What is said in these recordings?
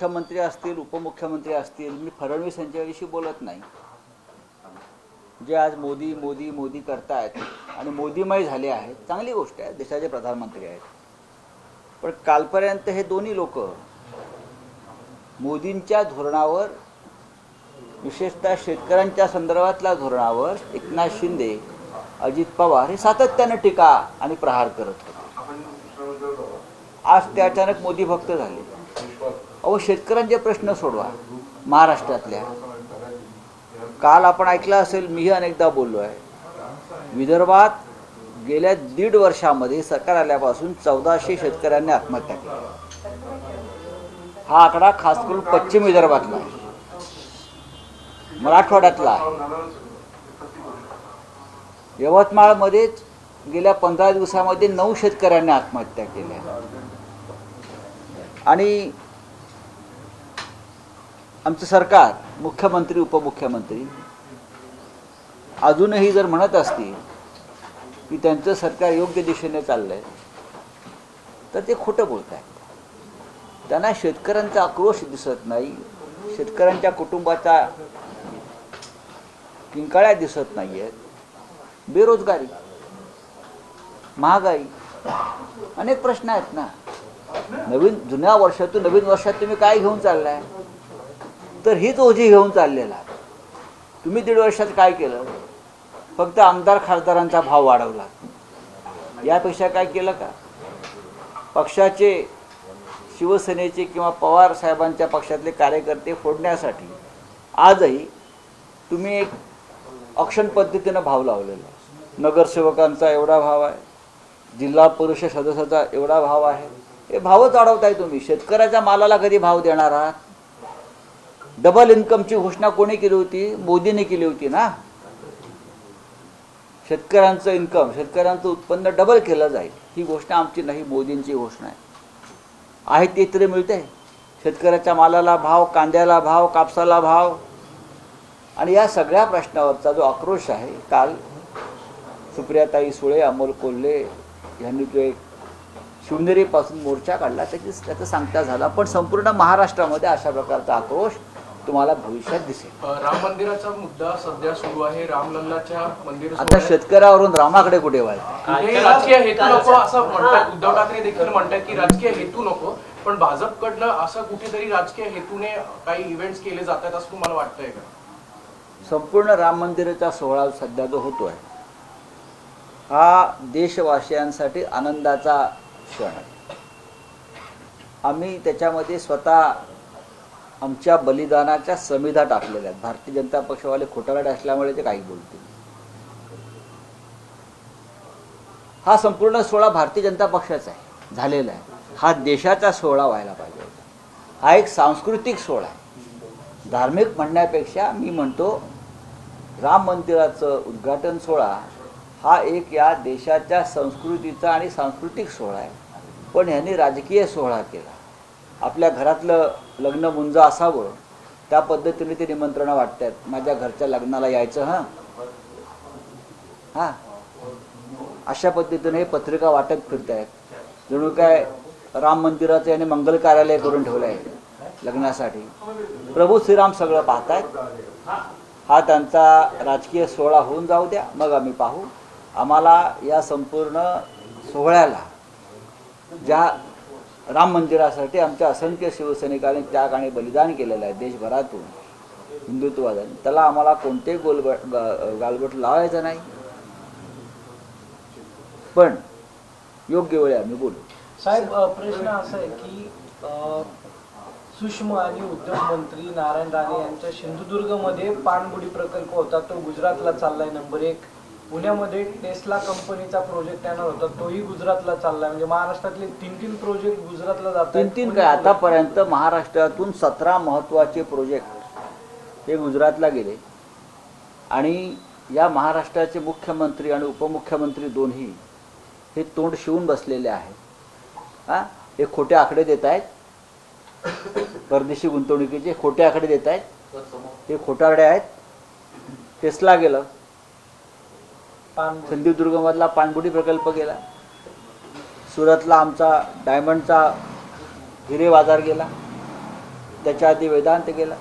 मुख्यमंत्री असतील उपमुख्यमंत्री असतील मी फडणवीस यांच्याविषयी बोलत नाही. जे आज मोदी मोदी मोदी करतायत आणि मोदीमय झाले आहेत चांगली गोष्ट आहे देशाचे प्रधानमंत्री आहेत. पण कालपर्यंत हे दोन्ही लोक मोदींच्या धोरणावर विशेषतः शेतकऱ्यांच्या संदर्भातल्या धोरणावर एकनाथ शिंदे अजित पवार हे सातत्यानं टीका आणि प्रहार करत होते. आज ते अचानक मोदी भक्त झाले. अहो शेतकऱ्यांचे प्रश्न सोडवा. महाराष्ट्रातल्या. काल आपण ऐकलं असेल मीही अनेकदा बोललो आहे विदर्भात गेल्या दीड वर्षामध्ये सरकार आल्यापासून चौदाशे शेतकऱ्यांनी आत्महत्या केली. हा आकडा खास करून पश्चिम विदर्भातला आहे. मराठवाड्यातला आहे. यवतमाळमध्येच गेल्या पंधरा दिवसामध्ये नऊ शेतकऱ्यांनी आत्महत्या केल्या. आणि आमचं सरकार मुख्यमंत्री उपमुख्यमंत्री अजूनही जर म्हणत असतील की त्यांचं सरकार योग्य दिशेने चाललंय तर ते खोटं बोलत आहेत त्यांना शेतकऱ्यांचा आक्रोश दिसत नाही शेतकऱ्यांच्या कुटुंबाचा किंकाळ्या दिसत नाही आहेत बेरोजगारी महागाई अनेक प्रश्न आहेत ना. नवीन जुन्या वर्षातून नवीन वर्षात तुम्ही काय घेऊन चाललाय? तर हीच ओझी घेऊन चाललेला. तुम्ही दीड वर्षात काय केलं? फक्त आमदार खासदारांचा भाव वाढवला. यापेक्षा काय केलं का? पक्षाचे शिवसेनेचे किंवा पवार साहेबांच्या पक्षातले कार्यकर्ते फोडण्यासाठी आजही तुम्ही एक ऑक्शन पद्धतीनं भाव लावलेला नगरसेवकांचा एवढा भाव आहे जिल्हा परिषद सदस्याचा एवढा भाव आहे. हे भावच वाढवताय तुम्ही. शेतकऱ्याच्या मालाला कधी भाव देणार आहात? डबल इन्कमची घोषणा कोणी केली होती? मोदीने केली होती ना? शेतकऱ्यांचं इन्कम शेतकऱ्यांचं उत्पन्न डबल केलं जाईल. ही घोषणा आमची नाही मोदींची घोषणा आहे. आहे ते तरी मिळते शेतकऱ्याच्या मालाला भाव कांद्याला भाव कापसाला भाव. आणि या सगळ्या प्रश्नावरचा जो आक्रोश आहे काल सुप्रियाताई सुळे अमोल कोल्हे यांनी जो एक शिवनेरीपासून मोर्चा काढला त्याची त्याचा सांगता झाला. पण संपूर्ण महाराष्ट्रामध्ये अशा प्रकारचा आक्रोश तुम्हाला भविष्यात दिसेल. राम मंदिराचा मुद्दा सध्या सुरू आहे. रामलल्लाच्या मंदिर आता शेतकऱ्यावरून रामाकडे कुठे व्हायचं राजकीय हेतू नको असं म्हणतात. उद्धव ठाकरे देखील म्हणतात की राजकीय हेतू नको पण भाजपकडनं असं कुठेतरी राजकीय हेतूने काही इव्हेंट्स केले जातात असं तुम्हाला वाटतंय का? संपूर्ण राम मंदिराचा सोहळा सध्या जो होतोय हा देशवासियांसाठी आनंदाचा क्षण आहे. आम्ही त्याच्यामध्ये स्वतः आमच्या बलिदानाच्या समिधा टाकलेल्या आहेत. भारतीय जनता पक्षवाले खोटारड असल्यामुळे ते काही बोलतील हा संपूर्ण सोहळा भारतीय जनता पक्षाचा आहे. झालेला आहे. हा देशाचा सोहळा व्हायला पाहिजे होता. हा एक सांस्कृतिक सोहळा आहे. धार्मिक म्हणण्यापेक्षा मी म्हणतो राम मंदिराचं उद्घाटन सोहळा हा एक या देशाच्या संस्कृतीचा आणि सांस्कृतिक सोहळा आहे. पण ह्यांनी राजकीय सोहळा केला. आपल्या घरातलं लग्न मुंज असावं त्या पद्धतीने ते निमंत्रणं वाटतात माझ्या घरच्या लग्नाला यायचं हां? हां? अशा पद्धतीने हे पत्रिका वाटत फिरत आहेत जणू काय राम मंदिराचं याने मंगल कार्यालय करून ठेवलं आहे लग्नासाठी. प्रभू श्रीराम सगळं पाहतायत. हा त्यांचा राजकीय सोहळा होऊन जाऊ द्या मग आम्ही पाहू. आम्हाला या संपूर्ण सोहळ्याला ज्या राम मंदिरासाठी आमच्या असंख्य शिवसैनिकांनी त्याग आणि बलिदान केलेलं आहे देशभरातून हिंदुत्ववादाने. त्याला आम्हाला कोणतेही गोलबट गालबट लावायचं नाही. पण योग्य वेळी आम्ही बोलू. साहेब प्रश्न असा आहे की अ, सूक्ष्म आणि उद्योग मंत्री नारायण राणे यांच्या सिंधुदुर्गमध्ये पाणबुडी प्रकल्प होता तो गुजरातला चाललाय नंबर एक. पुण्यामध्ये टेस्ला कंपनीचा प्रोजेक्ट येणार होता. तोही गुजरातला चाललाय. म्हणजे महाराष्ट्रातले तीन तीन प्रोजेक्ट गुजरातला जात तीन तीन काय आतापर्यंत महाराष्ट्रातून सतरा महत्त्वाचे प्रोजेक्ट हे गुजरातला गेले. आणि या महाराष्ट्राचे मुख्यमंत्री आणि उपमुख्यमंत्री दोन्ही हे तोंड शिवून बसलेले आहेत. हां? हे खोटे आकडे देत आहेत. परदेशी गुंतवणुकीचे खोटे आकडे देत आहेत. हे खोटारडे आहेत. टेस्ला गेलं. पाणबुडी सिंधुदुर्गमधला पाणबुडी प्रकल्प गेला सुरतला आमचा डायमंडचा हिरे बाजार गेला त्याच्या आधी वेदांत गेला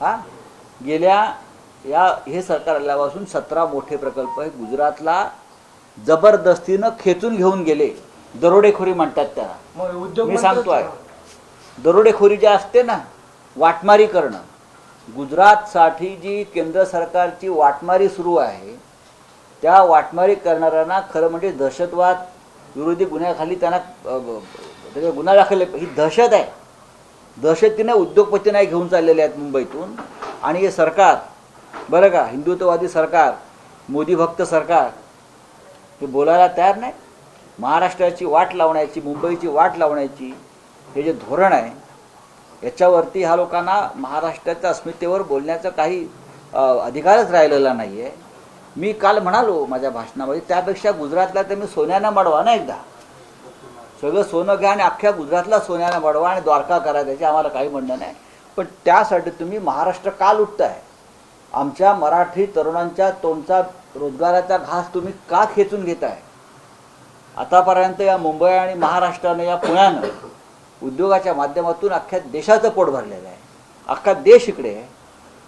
हा? गेल्या या हे सरकार आल्यापासून सतरा मोठे प्रकल्प आहे गुजरातला जबरदस्तीनं खेचून घेऊन गेले. दरोडेखोरी म्हणतात त्याला. उद्योग मी मंत्र्याच- सांगतोय. दरोडेखोरी जी असते ना वाटमारी करणं. गुजरातसाठी जी केंद्र सरकारची वाटमारी सुरू आहे त्या वाटमारी करणाऱ्यांना खरं म्हणजे दहशतवाद विरोधी गुन्ह्याखाली त्यांना त्याच्या गुन्हा दाखल ही दहशत आहे. दहशतीने उद्योगपती नाही घेऊन चाललेले आहेत मुंबईतून. आणि हे सरकार बरं का हिंदुत्ववादी सरकार मोदी भक्त सरकार हे बोलायला तयार नाही. महाराष्ट्राची वाट लावण्याची मुंबईची वाट लावण्याची हे जे धोरण आहे याच्यावरती ह्या लोकांना महाराष्ट्राच्या अस्मितेवर बोलण्याचा काही अधिकारच राहिलेला नाही आहे मी काल म्हणालो माझ्या भाषणामध्ये त्यापेक्षा गुजरातला तर मी सोन्यानं मडवा ना एकदा. सगळं सोनं घ्या आणि अख्ख्या गुजरातला सोन्यानं मडवा आणि द्वारका करा त्याचे आम्हाला काही म्हणणं नाही. पण त्यासाठी तुम्ही महाराष्ट्र का लुटताय? आमच्या मराठी तरुणांच्या तोंडचा रोजगाराचा घास तुम्ही का खेचून घेताय? आतापर्यंत या मुंबई आणि महाराष्ट्रानं या पुण्यानं उद्योगाच्या माध्यमातून अख्ख्या देशाचं पोट भरलेलं आहे. अख्खा देश इकडे आहे.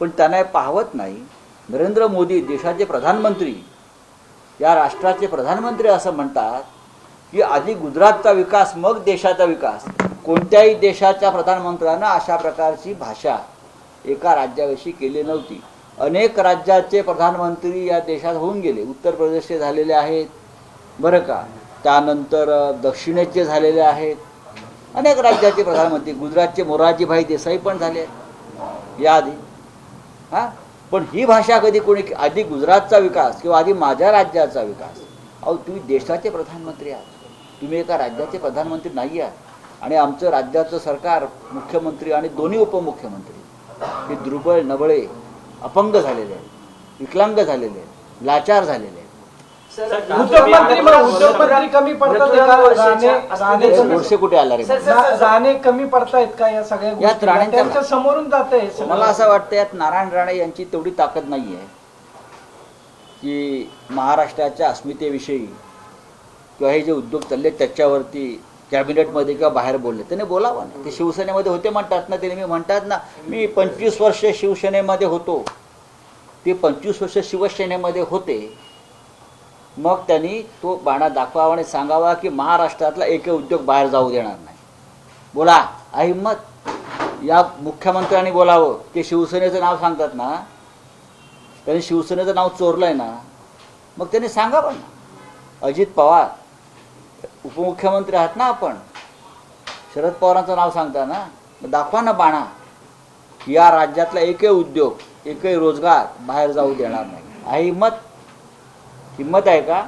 पण त्यांना पाहवत नाही. नरेंद्र मोदी देशाचे प्रधानमंत्री या राष्ट्राचे प्रधानमंत्री असं म्हणतात की आधी गुजरातचा विकास मग देशाचा विकास. कोणत्याही देशाच्या प्रधानमंत्र्यांना अशा प्रकारची भाषा एका राज्याविषयी केली नव्हती. अनेक राज्याचे प्रधानमंत्री या देशात होऊन गेले. उत्तर प्रदेशचे झालेले आहेत बरं का. त्यानंतर दक्षिणेचे झालेले आहेत. अनेक राज्याचे प्रधानमंत्री गुजरातचे मोरारजीभाई देसाई पण झाले आहेत याआधी. हां? पण ही भाषा कधी कोणी आधी गुजरातचा विकास किंवा आधी माझ्या राज्याचा विकास? अहो तुम्ही देशाचे प्रधानमंत्री आहात. तुम्ही एका राज्याचे प्रधानमंत्री नाही आहात. आणि आमचं राज्याचं सरकार मुख्यमंत्री आणि दोन्ही उपमुख्यमंत्री हे दुर्बळ नबळे अपंग झालेले आहेत. विकलांग झालेले आहेत. लाचार झालेले आहेत. कमी पडतात कुठे आला रे. कमी पडतायत का या सगळ्या त्यांच्या समोरून जात आहे मला असं वाटतं यात नारायण राणे यांची तेवढी ताकद नाही आहे की महाराष्ट्राच्या अस्मितेविषयी किंवा हे जे उद्योग चालले त्याच्यावरती कॅबिनेटमध्ये किंवा बाहेर बोलले त्याने बोलावं ना. ते शिवसेनेमध्ये होते म्हणतात ना ते मी म्हणतात ना मी पंचवीस वर्ष शिवसेनेमध्ये होतो. ते पंचवीस वर्ष शिवसेनेमध्ये होते. मग त्यांनी तो बाणा दाखवावा आणि सांगावा की महाराष्ट्रातला एक उद्योग बाहेर जाऊ देणार नाही. बोला अहिंमत या मुख्यमंत्र्यांनी बोलावं. ते शिवसेनेचं नाव सांगतात ना. त्यांनी शिवसेनेचं नाव चोरलंय ना. मग त्यांनी सांगावं ना अजित पवार उपमुख्यमंत्री आहात ना आपण. शरद पवारांचं नाव सांगता ना. दाखवा ना बाणा. या राज्यातला एकही उद्योग एकही रोजगार बाहेर जाऊ देणार नाही. आहे हिंमत आहे का?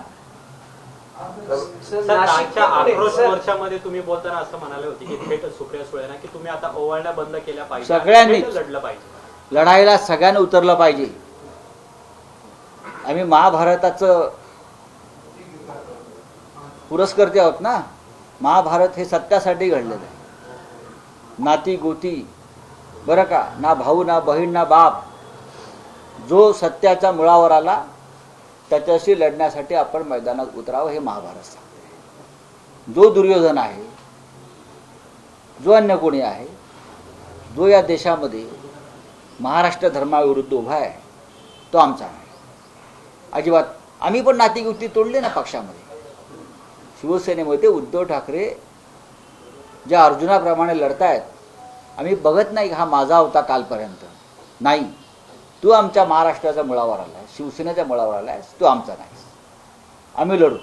सर मागच्या आक्रोश वर्षामध्ये तुम्ही बोलताना असं म्हणाले होते की थेट सुप्रिया सुळेना की तुम्ही आता ओवाळण्या बंद केल्या पाहिजे. सगळ्यांनीच. थेट लढलं पाहिजे. लढाईला सगळ्यांनी उतरलं पाहिजे. आम्ही महाभारताचं पुरस्कर्ते आहोत ना? महाभारत हे सत्यासाठी घडलेलं आहे. नाती गोती बरं का? ना भाऊ ना बहीण ना बाप. जो सत्याच्या मुळावर आला त्याच्याशी लढण्यासाठी आपण मैदानात उतरावं हे महाभारत सांगते जो दुर्योधन आहे जो अन्य कोणी आहे जो या देशामध्ये महाराष्ट्र धर्माविरुद्ध उभा आहे तो आमचा नाही. अजिबात आम्ही पण नातेगुती तोडले ना पक्षामध्ये. शिवसेनेमध्ये उद्धव ठाकरे ज्या अर्जुनाप्रमाणे लढतायत आम्ही बघत नाही हा माझा होता कालपर्यंत. नाही तू आमच्या महाराष्ट्राचा मुळावर आलाय. शिवसेनेच्या मुळावर आलाय तू आमचा नाही. आम्ही लढू.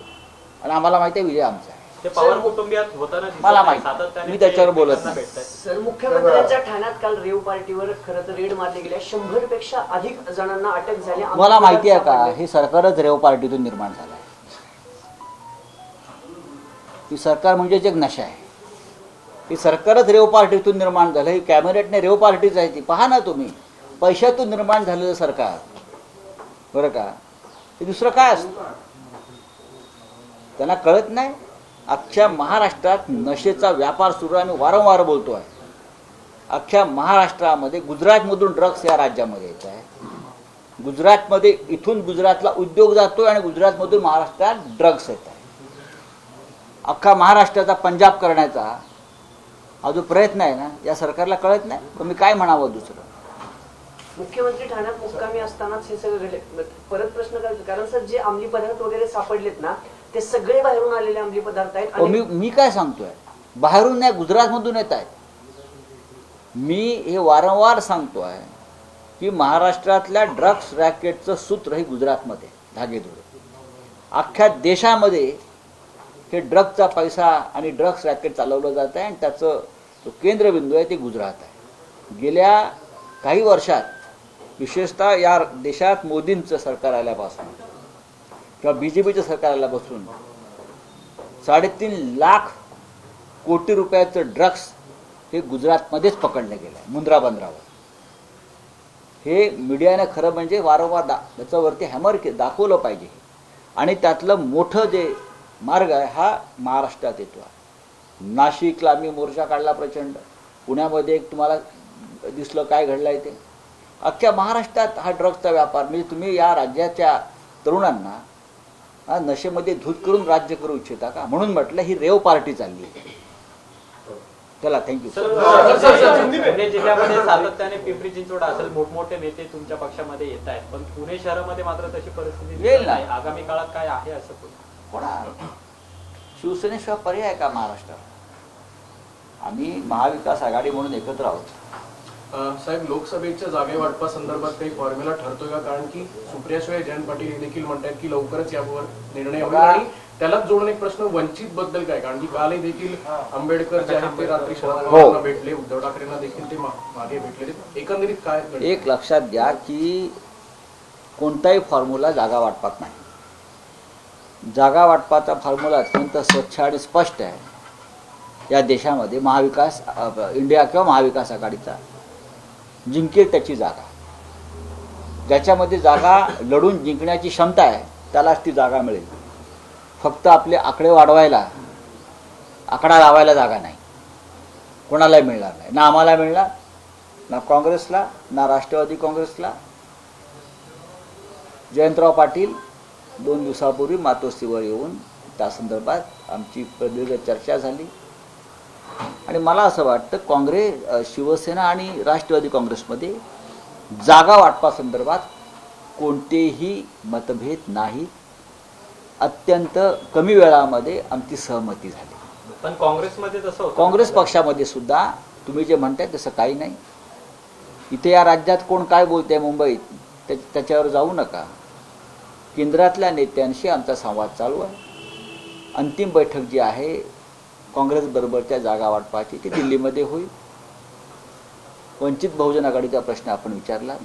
आणि आम्हाला माहिती आहे विजय आमचा आहे. ते पवार कुटुंबियात होताना दिसत मला नाही. माहिती. सातत्याने मी त्याच्यावर ते बोलत एकमेकांना नाही. भेटतायत. सर मुख्यमंत्र्यांच्या ठाण्यात काल रेव पार्टीवर खरं तर रेड मारली गेली. शंभरपेक्षा अधिक जणांना अटक झाली. मला माहिती आहे का सापडले. हे सरकारच रेव पार्टीतून निर्माण झालं आहे. ही सरकार म्हणजेच एक नशा आहे. ही सरकारच रेव पार्टीतून निर्माण झालं. ही कॅबिनेटने रेव पार्टीच आहे ती. पहा ना तुम्ही. पैशातून निर्माण झालेलं सरकार. बरं का? हे दुसरं काय असतं? त्यांना कळत नाही? अख्ख्या महाराष्ट्रात नशेचा व्यापार सुरू आहे आम्ही वारंवार बोलतो आहे अख्ख्या महाराष्ट्रामध्ये गुजरातमधून ड्रग्स या राज्यामध्ये येत आहे. गुजरातमध्ये इथून गुजरातला उद्योग जातोय आणि गुजरातमधून महाराष्ट्रात ड्रग्स येत आहे. अख्खा महाराष्ट्राचा पंजाब करण्याचा हा जो प्रयत्न आहे ना या सरकारला कळत नाही? मग मी काय म्हणावं दुसरं? मुख्यमंत्री ठाण्यात मुक्कामी असतानाच हे सगळं घडले. परत प्रश्न करायचा कारण सर जे अंमली पदार्थ वगैरे सापडलेत ना ते सगळे बाहेरून आलेले अंमली पदार्थ आहेत अहो, आणि मी मी काय सांगतोय? बाहेरून नाही गुजरातमधून येत आहेत. मी हे वारंवार सांगतोय की महाराष्ट्रातल्या ड्रग्स रॅकेटचं सूत्र हे गुजरातमध्ये धागेदोरे अख्ख्या देशामध्ये हे ड्रगचा पैसा आणि ड्रग्स रॅकेट चालवलं जात आहे आणि त्याचं जो केंद्रबिंदू आहे ते गुजरात आहे. गेल्या काही वर्षात विशेषतः या देशात मोदींचं सरकार आल्यापासून किंवा बी जे पीचं सरकार आल्यापासून साडेतीन लाख कोटी रुपयाचं ड्रग्स हे गुजरातमध्येच पकडलं गेलं आहे मुंद्रा बंदरावर. हे मीडियाने खरं म्हणजे वारंवार दा त्याच्यावरती हॅमर के दाखवलं पाहिजे. आणि त्यातलं मोठं जे मार्ग आहे हा महाराष्ट्रात येतो आहे. नाशिकला मी मोर्चा काढला प्रचंड. पुण्यामध्ये एक तुम्हाला दिसलं काय घडलं आहे ते. अख्ख्या महाराष्ट्रात हा ड्रग्सचा व्यापार. म्हणजे तुम्ही या राज्याच्या तरुणांना नशेमध्ये धूत करून राज्य करू इच्छिता का? म्हणून म्हटलं ही रेव पार्टी चालली आहे. चला थँक्यू सर, पुणे जिल्ह्यामध्ये सातत्याने पिंपरी चिंचवड असेल मोठमोठे नेते तुमच्या पक्षामध्ये येत आहेत. पण पुणे शहरामध्ये मात्र तशी परिस्थिती येईल ना. नाही. आगामी काळात काय आहे असं कोणा? शिवसेनेशिवाय पर्याय का महाराष्ट्रात? आम्ही महाविकास आघाडी म्हणून एकत्र आहोत. साहेब लोकसभेच्या जागे वाटपा संदर्भात काही फॉर्म्युला ठरतोय का? कारण की सुप्रियाशिवाय जयंत पाटील हे देखील म्हणतात की लवकरच यावर निर्णय होईल. आणि त्यालाच जोडून एक प्रश्न वंचित बद्दल काय? कारण की कालही देखील आंबेडकर जे आहेत ते रात्री शरद हो. पवारांना भेटले उद्धव ठाकरेंना देखील ते मागे भेटले. एकंदरीत काय? एक लक्षात घ्या की कोणताही फॉर्म्युला जागा वाटपात नाही. जागा वाटपाचा फॉर्म्युला अत्यंत स्वच्छ आणि स्पष्ट आहे. या देशामध्ये महाविकास इंडिया किंवा महाविकास आघाडीचा जिंकेल त्याची जागा. ज्याच्यामध्ये जागा लढून जिंकण्याची क्षमता आहे त्यालाच ती जागा मिळेल. फक्त आपले आकडे वाढवायला आकडा लावायला जागा नाही. कोणालाही मिळणार नाही. ना आम्हाला मिळणार ना काँग्रेसला ना राष्ट्रवादी काँग्रेसला. जयंतराव पाटील दोन दिवसापूर्वी मातोश्रीवर येऊन त्या संदर्भात आमची प्रदीर्घ चर्चा झाली. आणि मला असं वाटतं काँग्रेस शिवसेना आणि राष्ट्रवादी काँग्रेसमध्ये जागा वाटपासंदर्भात कोणतेही मतभेद नाहीत अत्यंत कमी वेळामध्ये आमची सहमती झाली. पण काँग्रेसमध्ये तसं काँग्रेस पक्षामध्ये सुद्धा तुम्ही जे म्हणताय तसं काही नाही. इथे या राज्यात कोण काय बोलते मुंबईत त्या त्याच्यावर जाऊ नका. केंद्रातल्या नेत्यांशी आमचा संवाद चालू आहे. अंतिम बैठक जी आहे काँग्रेसबरोबरच्या जागा वाटपाची ती दिल्लीमध्ये होईल. वंचित बहुजन आघाडीचा प्रश्न आपण विचारला.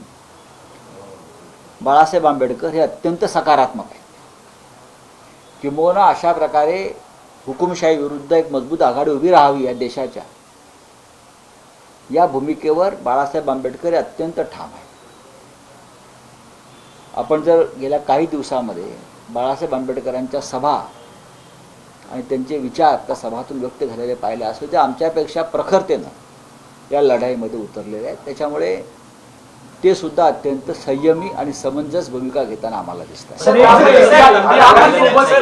बाळासाहेब आंबेडकर हे अत्यंत सकारात्मक आहे किंबहुना अशा प्रकारे हुकुमशाही विरुद्ध एक मजबूत आघाडी उभी राहावी या देशाच्या. या भूमिकेवर बाळासाहेब आंबेडकर हे अत्यंत ठाम आहे आपण जर गेल्या काही दिवसामध्ये बाळासाहेब आंबेडकरांच्या सभा आणि त्यांचे विचार त्या सभातून व्यक्त झालेले पाहिले असले ते आमच्यापेक्षा प्रखरतेनं या लढाईमध्ये उतरलेले आहेत. त्याच्यामुळे ते सुद्धा अत्यंत संयमी आणि समंजस भूमिका घेताना आम्हाला दिसतात सर,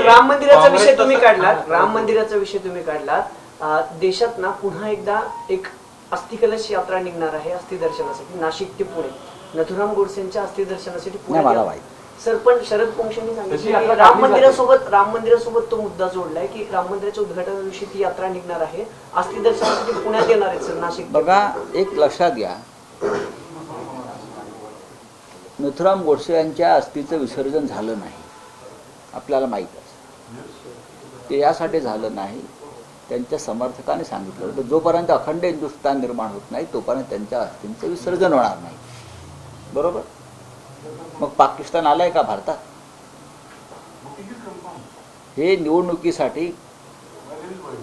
राम मंदिराचा विषय तुम्ही काढलात. राम मंदिराचा विषय तुम्ही काढलात. अं, देशात ना पुन्हा एकदा एक अस्थिकलश यात्रा निघणार आहे अस्थि दर्शनासाठी नाशिक ते पुणे. नथुराम गोडसेंच्या अस्थि दर्शनासाठी नाही, पुण्यात मला माहीत. सर पण शरद तशी सांगितलं राम. मंदिरासोबत राम मंदिरासोबत तो मुद्दा जोडलाय की राम मंदिराच्या उद्घाटना दिवशी ती यात्रा निघणार आहे. अस्थि दर्शनासाठी पुण्यात येणार आहेत सर नाशिक. बघा एक लक्षात घ्या. नथुराम गोडसे यांच्या अस्थीचं विसर्जन झालं नाही. आपल्याला माहीत आहे. ते यासाठी झालं नाही. त्यांच्या समर्थकाने सांगितलं होतं. जोपर्यंत अखंड हिंदुस्थान निर्माण होत नाही तोपर्यंत त्यांच्या अस्थींचं विसर्जन होणार नाही. बरोबर? मग पाकिस्तान आलाय का भारतात? हे निवडणुकीसाठी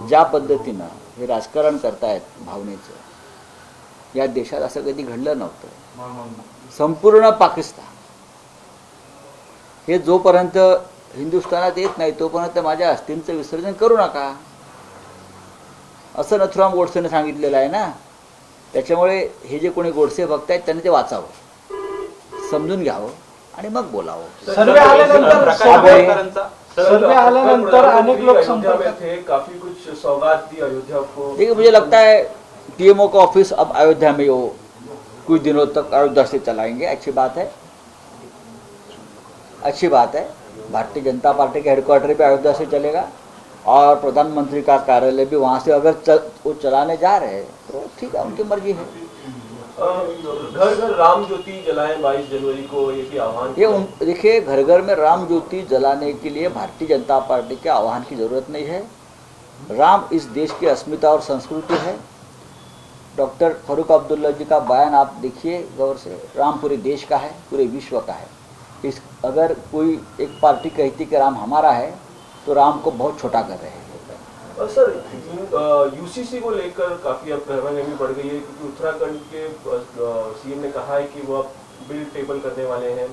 ज्या पद्धतीनं हे राजकारण करतायत भावनेचं या देशात असं कधी घडलं नव्हतं. संपूर्ण पाकिस्तान. हे जोपर्यंत हिंदुस्थानात येत नाही तोपर्यंत माझ्या अस्थींचं विसर्जन करू नका. असं नथुराम गोडसेने सांगितलेलं आहे ना? त्याच्यामुळे हे जे कोणी गोडसे भक्त आहेत त्यांनी ते वाचावं. समजून घ्यावं आणि मग बोलावं. सर्वे आल्यानंतर सर्वे आल्यानंतर अनेक थे काफी कुछ सौगात दी अयोध्या को. देखिए मुझे लगता है टीएमओ का ऑफिस अब अयोध्या में वो कुछ दिनों तक अयोध्या से चलाएंगे। अच्छी बात है। अच्छी बात है। भारतीय जनता पार्टी के हेडक्वार्टर भी अयोध्या से चलेगा। और प्रधानमंत्री का कार्यालय भी वहाँ से अगर चल, वो चलाने जा रहे हैं तो ठीक है उनकी मर्जी है। घर घर राम ज्योति जलाएँ 22 जनवरी को ये भी आह्वान ये देखिए घर घर में राम ज्योति जलाने के लिए भारतीय जनता पार्टी के आह्वान की ज़रूरत नहीं है। राम इस देश की अस्मिता और संस्कृति है। डॉक्टर फारूक अब्दुल्ला जी का बयान आप देखिए गौर से राम पूरे देश का है पूरे विश्व का है। इस अगर कोई एक पार्टी कहती कि राम हमारा है तो राम को बहुत छोटा कर रहे हैं। सर यूसीसी को लेकर काफी अब भी बढ़ गई है क्योंकि उत्तराखंड के सीएम ने कहा है कि वो अब बिल टेबल करने वाले हैं।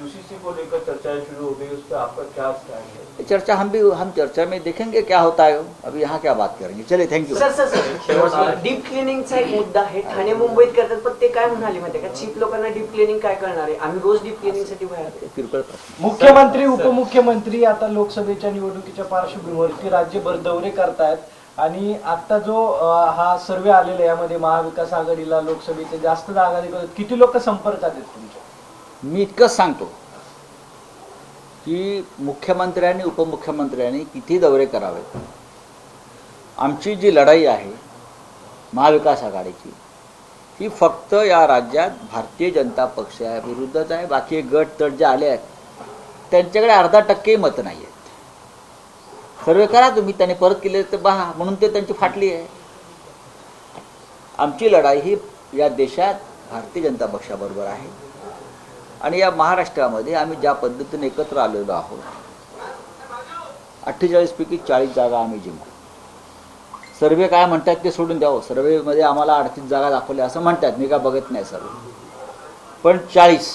यूसीसी को लेकर चर्चाएं शुरू हो गई उस पर आपका क्या स्टैंड है? ये चर्चा हम भी हम चर्चा में देखेंगे क्या होता है। अभी यहाँ क्या बात करेंगे। चलिए thank you sir sir sir deep क्लिनिंगचा एक मुद्दा आहे. ठाणे मुंबईत करतात पण ते काय म्हणाले माहिती का? चीप लोकांना डीप क्लिनिंग काय करणार आहे? आम्ही रोज डीप क्लिनिंगसाठी बाहेर येतो. किरकोळ प्रश्न. मुख्यमंत्री उपमुख्यमंत्री आता लोकसभेच्या निवडणुकीच्या पार्श्वभूमीवरती राज्यभर दौरे करतायत. आणि आता जो हा सर्वे आलेला आहे यामध्ये महाविकास आघाडीला लोकसभेचे जास्त जागा किती लोक संपर्कात आहेत तुमच्या? मी इतकंच सांगतो की मुख्यमंत्र्यांनी उपमुख्यमंत्र्यांनी किती दौरे करावेत. आमची जी लढाई आहे महाविकास आघाडीची ही फक्त या राज्यात भारतीय जनता पक्षाविरुद्धच आहे. बाकी गट तट जे आले आहेत त्यांच्याकडे अर्धा टक्केही मतं नाही आहेत. सर्वे करा तुम्ही त्यांनी परत केले तर पहा म्हणून ते त्यांची फाटली आहे. आमची लढाई ही या देशात भारतीय जनता पक्षाबरोबर आहे. आणि या महाराष्ट्रामध्ये आम्ही ज्या पद्धतीने एकत्र आलेलो आहोत अठ्ठेचाळीसपैकी चाळीस जागा आम्ही जिंकू. सर्वे काय म्हणतात ते सोडून द्यावं सर्वेमध्ये आम्हाला अडतीस जागा दाखवल्या असं म्हणतात. मी काय बघत नाही सर्वे. पण चाळीस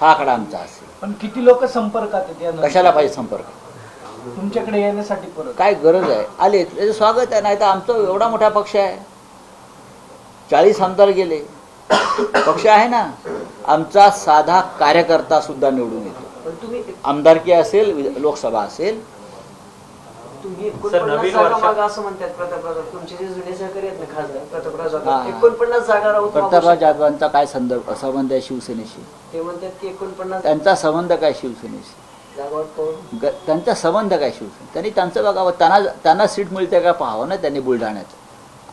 हा आकडा आमचा असेल. पण किती लोक संपर्कात? कशाला पाहिजे संपर्क? तुमच्याकडे येण्यासाठी काय गरज आहे? आले त्याचं स्वागत आहे. नाही तर आमचं एवढा मोठा पक्ष आहे. चाळीस आमदार गेले. पक्ष आहे ना आमचा साधा कार्यकर्ता सुद्धा निवडून येतो. पण तुम्ही आमदारकी असेल लोकसभा असेल. प्रतापराव. जाधवांचा काय संदर्भ? संबंध आहे शिवसेनेशी. ते म्हणतात की एकोणपन्नास त्यांचा संबंध काय शिवसेनेशी? त्यांचा संबंध काय शिवसेने त्यांनी त्यांचं बघावं. त्यांना त्यांना सीट मिळते का? पाहावं ना त्यांनी बुलढाण्यात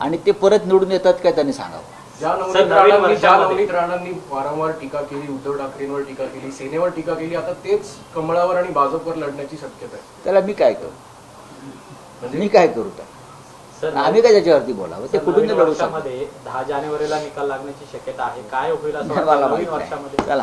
आणि ते परत निवडून येतात काय त्यांनी सांगावं. ज्या सर, नवनीत नवीन राणांनी ज्या वर्षामध्ये- नवनीत राणांनी वारंवार टीका केली उद्धव ठाकरेंवर टीका केली सेनेवर टीका केली आता तेच कमळावर आणि भाजपवर लढण्याची शक्यता आहे. त्याला मी काय करू? म्हणजे मी काय करू त्या सर आम्ही काय त्याच्यावरती बोलावं. ते कुठून लढू शकतो दहा जानेवारीला निकाल लागण्याची शक्यता आहे. काय होईल असं वर्षामध्ये? चला.